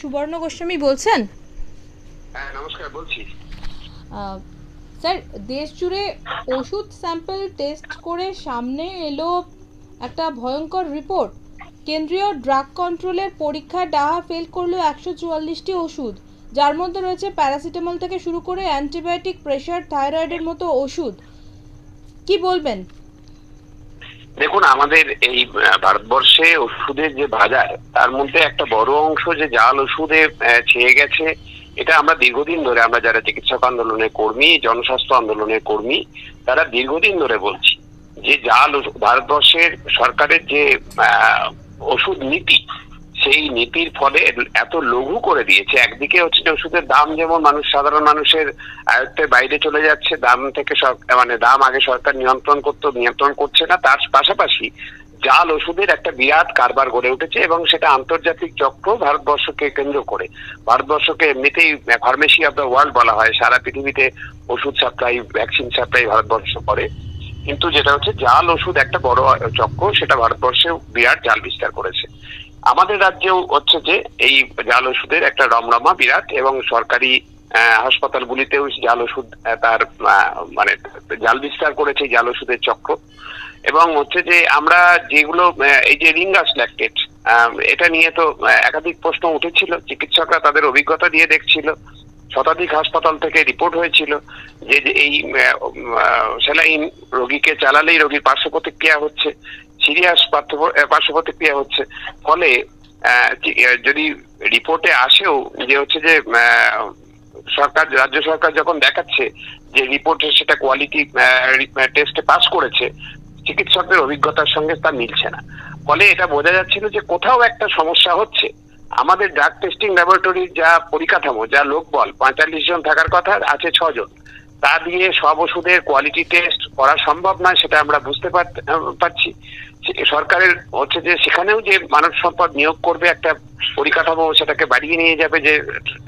সুবর্ণ গোস্বামী বলছেন? হ্যাঁ নমস্কার বলছি। স্যার দেশ জুড়ে ওষুধ স্যাম্পল টেস্ট করে সামনে এলো একটা ভয়ঙ্কর রিপোর্ট। কেন্দ্রীয় ড্রাগ কন্ট্রোলের পরীক্ষায় ডাহা ফেল করল একশো চুয়াল্লিশটি ওষুধ। যার মধ্যে রয়েছে প্যারাসিটামল থেকে শুরু করে অ্যান্টিবায়োটিক প্রেশার থাইরয়েডের মতো ওষুধ। কি বলবেন? দেখুন, আমাদের এই ভারতবর্ষে ওষুধের যে বাজার, তার মধ্যে একটা বড় অংশ যে জাল ওষুধে ছেয়ে গেছে, এটা আমরা দীর্ঘদিন ধরে, আমরা যারা চিকিৎসক আন্দোলনের কর্মী, জনস্বাস্থ্য আন্দোলনের কর্মী, তারা দীর্ঘদিন ধরে বলছি যে জাল ভারতবর্ষের সরকারের যে ওষুধ নীতি সেই নীতির ফলে এত লঘু করে দিয়েছে। একদিকে হচ্ছে যে ওষুধের দাম যেমন মানুষ, সাধারণ মানুষের আয়ত্তের বাইরে চলে যাচ্ছে, দাম থেকে মানে দাম আগে সরকার নিয়ন্ত্রণ করতো, নিয়ন্ত্রণ করছে না, তার পাশাপাশি জাল ওষুধের একটা বিরাট কারবার গড়ে উঠেছে এবং সেটা আন্তর্জাতিক চক্র ভারতবর্ষকে কেন্দ্র করে। ভারতবর্ষকে এমনিতেই ফার্মেসি অফ দ্য ওয়ার্ল্ড বলা হয়, সারা পৃথিবীতে ওষুধ সাপ্লাই, ভ্যাকসিন সাপ্লাই ভারতবর্ষ করে। কিন্তু যেটা হচ্ছে জাল ওষুধ একটা বড় চক্র, সেটা ভারতবর্ষেও বিরাট জাল বিস্তার করেছে। আমাদের রাজ্যেও হচ্ছে যে এই জাল ওষুধের একটা রমরমা বিরাট এবং সরকারি হাসপাতালগুলিতেও জাল ওষুধ তার মানে জাল বিস্তার করেছে জাল ওষুধের চক্র। এবং হচ্ছে যে আমরা যেগুলো এই যে রিঙ্গাস ল্যাকটেট এটা নিয়ে তো একাধিক প্রশ্ন উঠেছিল, চিকিৎসকরা তাদের অভিজ্ঞতা দিয়ে দেখছিল। শতাধিক হাসপাতাল থেকে রিপোর্ট হয়েছিল যে এই স্যালাইন রোগীকে চালালেই রোগীর পার্শ্ব প্রতিক্রিয়া হচ্ছে, সিরিয়াস পার্শ্ব প্রতিক্রিয়া হচ্ছে। ফলে যদি রিপোর্টে আসেও যে হচ্ছে যে সরকার, রাজ্য সরকার যখন দেখাচ্ছে যে রিপোর্টে সেটা কোয়ালিটি টেস্টে পাস করেছে, চিকিৎসকদের অভিজ্ঞতার সঙ্গে তা মিলছে না। ফলে এটা বোঝা যাচ্ছিল যে কোথাও একটা সমস্যা হচ্ছে। আমাদের ড্রাগ টেস্টিং ল্যাবরেটরির যা পরিকাঠামো, যা লোকবল পঁয়তাল্লিশ জন থাকার কথা, আছে ছজন। তা দিয়ে সব ওষুধের কোয়ালিটি টেস্ট করা সম্ভব নয়, সেটা আমরা বুঝতে পার- পারছি। সরকারের হচ্ছে যে সেখানেও যে মানব সম্পদ নিয়োগ করবে একটা পরিকাঠামো, সেটাকে বাড়িয়ে নিয়ে যাবে যে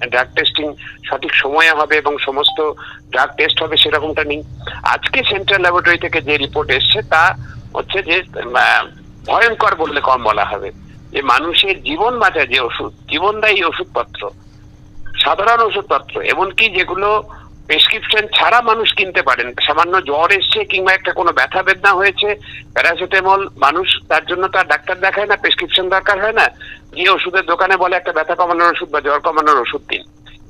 ড্রাগ টেস্টিং সঠিক সময়ে হবে এবং সমস্ত ড্রাগ টেস্ট হবে, সেরকমটা নেই। আজকে সেন্ট্রাল ল্যাবরেটরি থেকে যে রিপোর্ট এসছে, তা হচ্ছে যে ভয়ঙ্কর বললে কম বলা হবে। যে মানুষের জীবন বাঁচা, যে ওষুধ, জীবনদায়ী ওষুধপত্র, সাধারণ ওষুধপত্র, এমনকি যেগুলো প্রেসক্রিপশন ছাড়া মানুষ কিনতে পারেন। সামান্য জ্বর এসছে কিংবা একটা কোনো ব্যথা বেদনা হয়েছে, প্যারাসিটামল, মানুষ তার জন্য তার ডাক্তার দেখায় না, প্রেসক্রিপশন দরকার হয় না, গিয়ে ওষুধের দোকানে বলে একটা ব্যথা কমানোর ওষুধ বা জ্বর কমানোর ওষুধ দিন।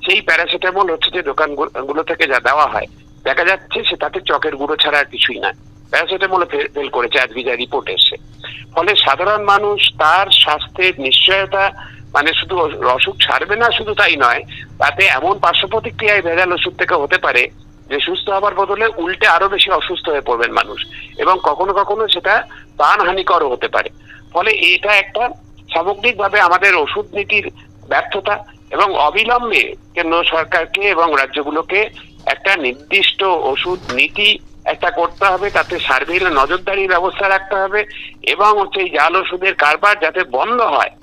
সেই প্যারাসিটামল হচ্ছে যে দোকানগুলো থেকে যা দেওয়া হয়। দেখা যাচ্ছে সে তাতে চকের গুঁড়ো ছাড়া আর কিছুই না। প্যারাসিটামল ফেল করেছে, আজকে যা রিপোর্ট এসছে। ফলে সাধারণ মানুষ তার স্বাস্থ্যের নিশ্চয়তা মানে শুধু অসুখ ছাড়বে না শুধু তাই নয়, তাতে এমন পার্শ্ব প্রতিক্রিয়ায় ভেজাল ওষুধ থেকে হতে পারে যে সুস্থ হবার বদলে উল্টে আরও বেশি অসুস্থ হয়ে পড়বেন মানুষ এবং কখনো কখনো সেটা প্রাণহানিকরও হতে পারে। ফলে এটা একটা সামগ্রিকভাবে আমাদের ওষুধ নীতির ব্যর্থতা এবং অবিলম্বে কেন্দ্র সরকারকে এবং রাজ্যগুলোকে একটা নির্দিষ্ট ওষুধ নীতি একটা করতে হবে, তাতে সার্ভিল নজরদারির ব্যবস্থা রাখতে হবে এবং হচ্ছে এই জাল ওষুধের কারবার যাতে বন্ধ হয়।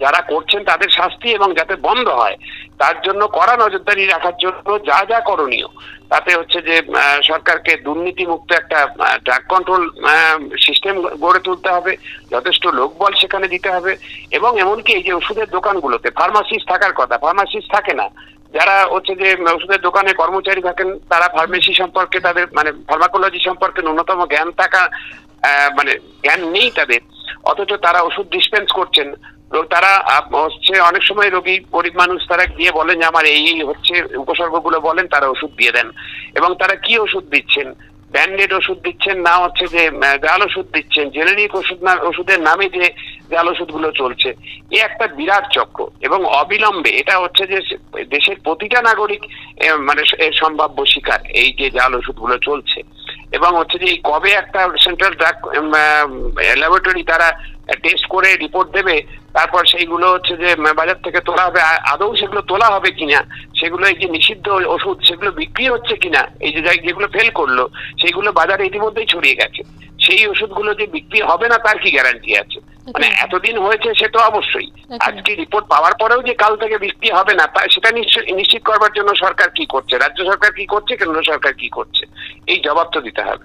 যারা করছেন তাদের শাস্তি এবং যাতে বন্ধ হয়, তার জন্য কড়া নজরদারি রাখার জন্য যা যা করণীয়। তাতে হচ্ছে যে সরকারকে দুর্নীতি মুক্ত একটা ড্রাগ কন্ট্রোল সিস্টেম গড়ে তুলতে হবে, যথেষ্ট লোকবল সেখানে দিতে হবে এবং এমনকি এই যে ওষুধের দোকানগুলোতে ফার্মাসিস্ট থাকার কথা ফার্মাসিস্ট থাকে না যারা হচ্ছে যে ওষুধের দোকানে কর্মচারী থাকেন, তারা ফার্মেসি সম্পর্কে তাদের মানে ফার্মাকোলজি সম্পর্কে ন্যূনতম জ্ঞান থাকা মানে জ্ঞান নেই তাদের। অথচ তারা ওষুধ ডিসপেন্স করছেন। তারা হচ্ছে অনেক সময় রোগী, গরিব মানুষ তারা গিয়ে বলেন যে, আমার এই এই হচ্ছে উপসর্গগুলো বলেন, তারা ওষুধ দিয়ে দেন। এবং তারা কি ওষুধ দিচ্ছেন? ব্যান্ডেড ওষুধ দিচ্ছেন না হচ্ছে যে জাল ওষুধ দিচ্ছেন, জেনেরিক ওষুধ না, ওষুধের নামে যে জাল ওষুধগুলো চলছে, এ একটা বিরাট চক্র এবং অবিলম্বে এটা হচ্ছে যে দেশের প্রতিটা নাগরিক মানে সম্ভাব্য শিকার, এই যে জাল ওষুধগুলো চলছে। এবং হচ্ছে যে কবে একটা সেন্ট্রাল ড্রাগ ল্যাবরেটরি তারা টেস্ট করে রিপোর্ট দেবে তারপর সেইগুলো হচ্ছে যে বাজার থেকে তোলা হবে আদৌ সেগুলো তোলা হবে কিনা সেগুলো এই যে নিষিদ্ধ ওষুধ সেগুলো বিক্রি হচ্ছে কিনা এই যে যেগুলো ফেল করল সেইগুলো বাজারে ইতিমধ্যেই ছড়িয়ে গেছে। সেই ওষুধগুলো যে বিক্রি হবে না তার কি গ্যারান্টি আছে? মানে এতদিন হয়েছে সে তো অবশ্যই। আজকে রিপোর্ট পাওয়ার পরেও যে কাল থেকে বিক্রি হবে না তা সেটা নিশ্চিত করবার জন্য সরকার কি করছে? রাজ্য সরকার কি করছে? কেন্দ্র সরকার কি করছে? এই জবাব তো দিতে হবে।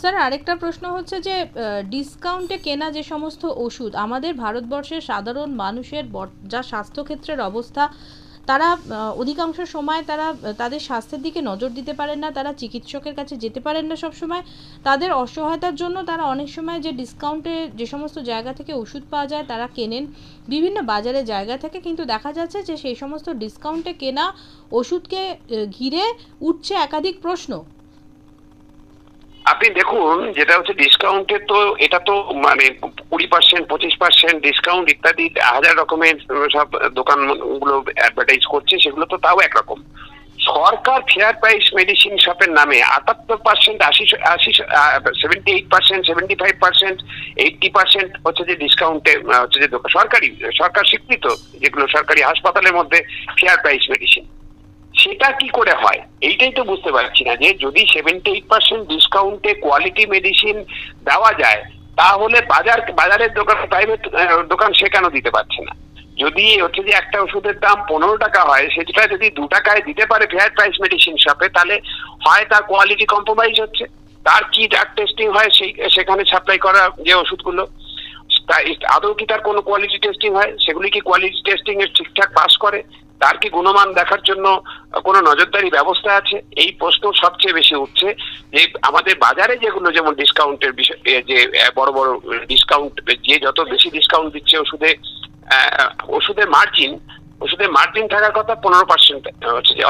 স্যার, আরেকটা প্রশ্ন হচ্ছে যে ডিসকাউন্টে কেনা যে সমস্ত ওষুধ, আমাদের ভারতবর্ষের সাধারণ মানুষের যা স্বাস্থ্যক্ষেত্রের অবস্থা, তারা অধিকাংশ সময় তারা, তাদের স্বাস্থ্যের দিকে নজর দিতে পারেন না, তারা চিকিৎসকের কাছে যেতে পারেন না সবসময়, তাদের অসহায়তার জন্য তারা অনেক সময় যে ডিসকাউন্টে যে সমস্ত জায়গা থেকে ওষুধ পাওয়া যায়, তারা কেনেন বিভিন্ন বাজারে জায়গা থেকে, কিন্তু দেখা যাচ্ছে যে সেই সমস্ত ডিসকাউন্টে কেনা ওষুধকে ঘিরে উঠছে একাধিক প্রশ্ন। আপনি দেখুন, যেটা হচ্ছে ডিসকাউন্টের তো এটা তো মানে কুড়ি পার্সেন্ট পঁচিশ পার্সেন্ট ডিসকাউন্ট ইত্যাদি হাজার রকমের সব দোকানগুলো অ্যাডভার্টাইজ করছে, সেগুলো তো তাও একরকম। সরকার ফেয়ার প্রাইস মেডিসিন শপের নামে আটাত্তর পার্সেন্ট আশি আশি seventy eight percent seventy five percent eighty percent হচ্ছে যে ডিসকাউন্টে হচ্ছে যে সরকারি, সরকার স্বীকৃত, যেগুলো সরকারি হাসপাতালের মধ্যে ফেয়ার প্রাইস মেডিসিন সেটা কি করে হয়? এইটাই তো বুঝতে পারছি না যে যদি সেভেন্টি এইট পার্সেন্ট ডিসকাউন্টে কোয়ালিটি মেডিসিন দেওয়া যায়, তাহলে বাজার, বাজারের দোকান প্রাইভেট দোকান সে কেন দিতে পারছে না? যদি হচ্ছে যে একটা ওষুধের দাম পনেরো টাকা হয়, সেটা যদি দু টাকায় দিতে পারে ফেয়ার প্রাইস মেডিসিন শপে তাহলে হয় তার কোয়ালিটি কম্প্রোমাইজ হচ্ছে। তার কি ড্রাগ টেস্টিং হয়, সেই, সেখানে সাপ্লাই করা যে ওষুধগুলো আদৌ কি তার কোনো কোয়ালিটি টেস্টিং হয়? সেগুলি কি কোয়ালিটি টেস্টিং এর ঠিকঠাক পাস করে? তার কি গুণমান দেখার জন্য কোনো নজরদারি ব্যবস্থা আছে? এই প্রশ্ন সবচেয়ে বেশি উঠছে যে আমাদের বাজারে যেগুলো যেমন ডিসকাউন্টের বিষয় যে বড় বড় ডিসকাউন্ট যে যত বেশি ডিসকাউন্ট দিচ্ছে ওষুধে ওষুধের মার্জিন ওষুধের মার্জিন থাকার কথা পনেরো পার্সেন্ট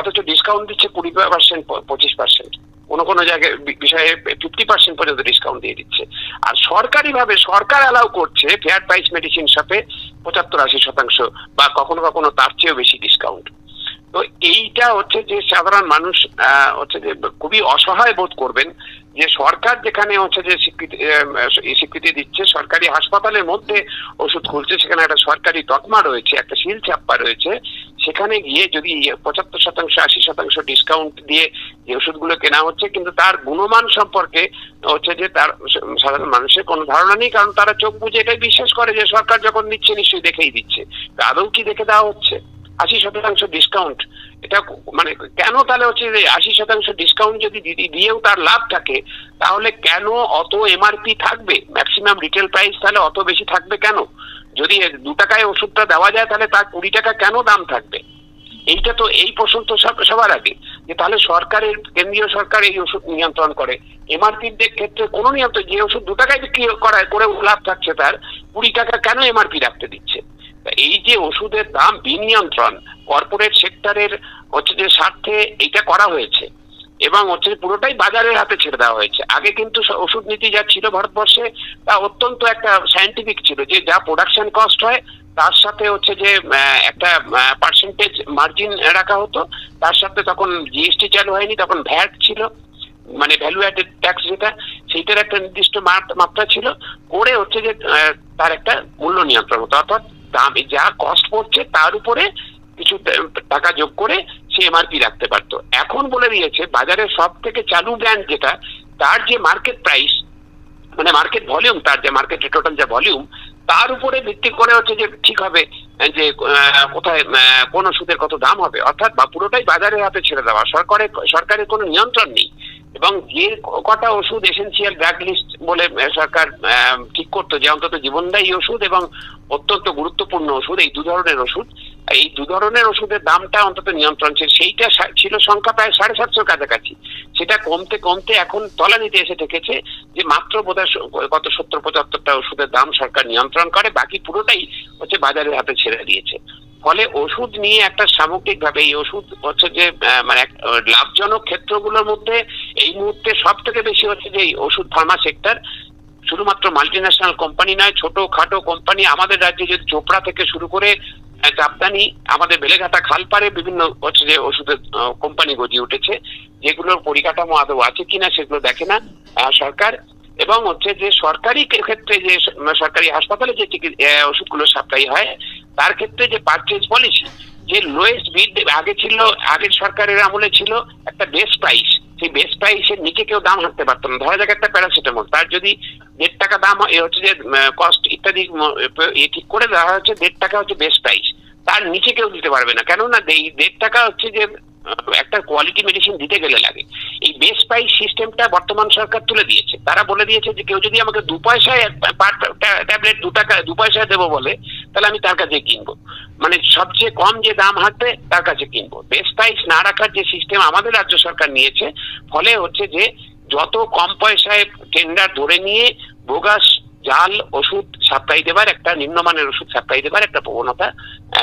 অথচ ডিসকাউন্ট দিচ্ছে কুড়ি পার্সেন্ট পঁচিশ পার্সেন্ট কোনো কোনো জায়গায় বিষয়ে ফিফটি পার্সেন্ট পর্যন্ত ডিসকাউন্ট দিয়ে দিচ্ছে। আর সরকারিভাবে সরকার অ্যালাউ করছে ফেয়ার প্রাইস মেডিসিন শপে পঁচাত্তর আশি শতাংশ বা কখনো কখনো তার চেয়েও বেশি ডিসকাউন্ট তো এইটা হচ্ছে যে সাধারণ মানুষ হচ্ছে যে খুবই অসহায় বোধ করবেন যে সরকার যেখানে হচ্ছে যে স্বীকৃতি স্বীকৃতি দিচ্ছে, সরকারি হাসপাতালের মধ্যে ওষুধ খুলছে, সেখানে একটা সরকারি তকমা রয়েছে, একটা সিল চাপ্পা রয়েছে সেখানে গিয়ে যদি পঁচাত্তর শতাংশ, আশি শতাংশ ডিসকাউন্ট দিয়ে যে ওষুধগুলো কেনা হচ্ছে, কিন্তু তার গুণমান সম্পর্কে হচ্ছে যে তার সাধারণ মানুষের কোনো ধারণা নেই, কারণ তারা চোখ বুঝে এটাই বিশ্বাস করে যে সরকার যখন দিচ্ছে নিশ্চয়ই দেখেই দিচ্ছে। আদৌ কি দেখে দেওয়া হচ্ছে? আশি শতাংশ ডিসকাউন্ট এটা মানে কেন তাহলে হচ্ছে যে আশি শতাংশ ডিসকাউন্ট যদি দিয়েও তার লাভ থাকে, তাহলে কেন অত এমআরপি থাকবে? ম্যাক্সিমাম রিটেল প্রাইস তাহলে অত বেশি থাকবে কেন? যদি দু টাকায় ওষুধটা দেওয়া যায়, তাহলে তার কুড়ি টাকা কেন দাম থাকবে? এইটা তো, এই প্রশ্ন তো সবার আগে, যে তাহলে সরকারের, কেন্দ্রীয় সরকার এই ওষুধ নিয়ন্ত্রণ করে। এমআরপির ক্ষেত্রে কোনো নিয়ন্ত্রণ, যে ওষুধ দু টাকায় বিক্রি করায়, করে লাভ থাকছে তার, কুড়ি টাকা কেন এমআরপি রাখতে দিচ্ছে? এই যে ওষুধের দাম বিনিয়ন্ত্রণ কর্পোরেট সেক্টরের হচ্ছে যে স্বার্থে এটা করা হয়েছে এবং হচ্ছে পুরোটাই বাজারের হাতে ছেড়ে দেওয়া হয়েছে। আগে কিন্তু ওষুধ নীতি যা ছিল ভারতবর্ষে, তা অত্যন্ত একটা সায়েন্টিফিক ছিল যে যা প্রোডাকশন কস্ট হয়, তার সাথে হচ্ছে যে একটা পার্সেন্টেজ মার্জিন রাখা হতো। তার সাথে তখন জিএসটি চালু হয়নি, তখন ভ্যাট ছিল মানে ভ্যালু অ্যাডেড ট্যাক্স যেটা, সেইটার একটা নির্দিষ্ট মাত- মাত্রা ছিল। করে হচ্ছে যে তার একটা মূল্য নিয়ন্ত্রণ হতো। অর্থাৎ দাম যা কস্ট পড়ছে, তার উপরে কিছু টাকা যোগ করে সে এমআরপি রাখতে পারতো। এখন বলে দিয়েছে, বাজারে সব থেকে চালু ব্র্যান্ড যেটা, তার যে মার্কেট প্রাইস মানে মার্কেট ভলিউম তার যে মার্কেটের টোটাল যে ভলিউম তার উপরে ভিত্তি করে হচ্ছে যে ঠিক হবে যে কোথায় কোন ওষুধের কত দাম হবে। অর্থাৎ বা পুরোটাই বাজারের হাতে ছেড়ে দেওয়া। সরকারের সরকারের কোনো নিয়ন্ত্রণ নেই। এবং যে কটা ওষুধ এসেন্সিয়াল ড্রাগ লিস্ট বলে সরকার ঠিক করতো, যে অন্তত জীবনদায়ী ওষুধ এবং অত্যন্ত গুরুত্বপূর্ণ ওষুধ, এই দু ধরনের ওষুধ এই দু ধরনের ওষুধের দামটা অন্তত নিয়ন্ত্রণ ছিল। সেইটা ছিল সংখ্যা প্রায় সাড়ে সাতশোর কাছাকাছি। সেটা কমতে কমতে এখন তলানিতে এসে ঠেকেছে যে মাত্র বোধহয় কত সত্তর পঁচাত্তরটা ওষুধের দাম সরকার নিয়ন্ত্রণ করে, বাকি পুরোটাই হচ্ছে বাজারের হাতে ছেড়ে দিয়েছে। ফলে ওষুধ নিয়ে একটা সামগ্রিকভাবে এই ওষুধ হচ্ছে যে মানে লাভজনক ক্ষেত্রগুলোর মধ্যে এই মুহূর্তে সব থেকে বেশি হচ্ছে যে ওষুধ ফার্মা সেক্টর। শুধুমাত্র মাল্টি ন্যাশনাল কোম্পানি নয় ছোট খাটো কোম্পানি আমাদের রাজ্যে যদি চোপড়া থেকে শুরু করে আহ, জাপদানি আমাদের বেলেঘাটা খালপাড়ে বিভিন্ন হচ্ছে যে ওষুধের কোম্পানি গজিয়ে উঠেছে যেগুলোর পরিকাঠামো আদৌ আছে কিনা সেগুলো দেখে না সরকার। এবং হচ্ছে যে সরকারি ক্ষেত্রে যে সরকারি হাসপাতালে যে ওষুধগুলো সাপ্লাই হয় তার ক্ষেত্রে যে পারচেজ পলিসি যে লোয়েস্ট বিড আগে ছিল আগের সরকারের আমলে ছিল একটা বেস প্রাইস সেই বেস প্রাইসের নিচে কেউ দাম হাঁটতে পারতো না। ধরা যাক একটা প্যারাসিটামল তার যদি দেড় টাকা দাম এ হচ্ছে যে কস্ট ইত্যাদি ঠিক করে দেওয়া হচ্ছে দেড় টাকা হচ্ছে বেস প্রাইস তার নিচে কেউ দিতে পারবে না। কেননা দেড় টাকা হচ্ছে যে একটা কোয়ালিটি মেডিসিন দিতে গেলে লাগে। এই বেস প্রাইস সিস্টেমটা বর্তমান সরকার তুলে দিয়েছে। তারা বলে দিয়েছে যে, কেউ যদি আমাকে দু পয়সায় ট্যাবলেট দু টাকা, দু পয়সায় দেবো বলে, তাহলে আমি তার কাছে কিনবো। মানে সবচেয়ে কম যে দাম হাঁটবে, তার কাছে কিনবো। বেস প্রাইস না রাখার যে সিস্টেম আমাদের রাজ্য সরকার নিয়েছে, ফলে হচ্ছে যে, যত কম পয়সায় টেন্ডার ধরে নিয়ে বোগাস জাল, ওষুধ সাপ্লাই দেবার একটা, নিম্নমানের ওষুধ সাপ্লাই দেবার একটা প্রবণতা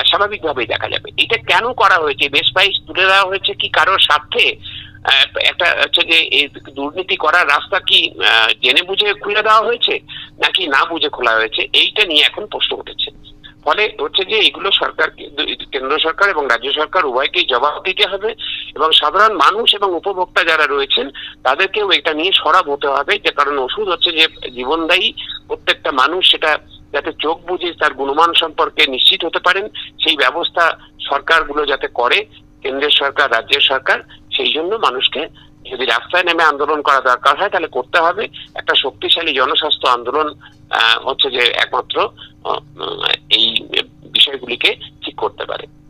স্বাভাবিকভাবেই দেখা যাবে। এটা কেন করা হয়েছে? বেশ প্রাইস তুলে দেওয়া হয়েছে কি কারোর স্বার্থে? একটা হচ্ছে যে, এই দুর্নীতি করার রাস্তা কি জেনে বুঝে খুলে দেওয়া হয়েছে, নাকি না বুঝে খোলা হয়েছে? এইটা নিয়ে এখন প্রশ্ন উঠেছে। ফলে হচ্ছে যে এগুলো সরকার কেন্দ্র সরকার এবং রাজ্য সরকার উভয়কেই জবাব দিতে হবে এবং সাধারণ মানুষ এবং উপভোক্তা যারা রয়েছেন তাদেরকেও এটা নিয়ে সরব হতে হবে যে কারণ ওষুধ হচ্ছে যে জীবনদায়ী প্রত্যেকটা মানুষ সেটা যাতে চোখ বুঝে তার গুণমান সম্পর্কে নিশ্চিত হতে পারেন, সেই ব্যবস্থা সরকারগুলো যাতে করে, কেন্দ্রের সরকার, রাজ্যের সরকার, সেই জন্য মানুষকে যদি রাস্তায় নেমে আন্দোলন করা দরকার হয় তাহলে করতে হবে। একটা শক্তিশালী জনস্বাস্থ্য আন্দোলন হচ্ছে যে একমাত্র এই বিষয়গুলিকে ঠিক করতে পারে।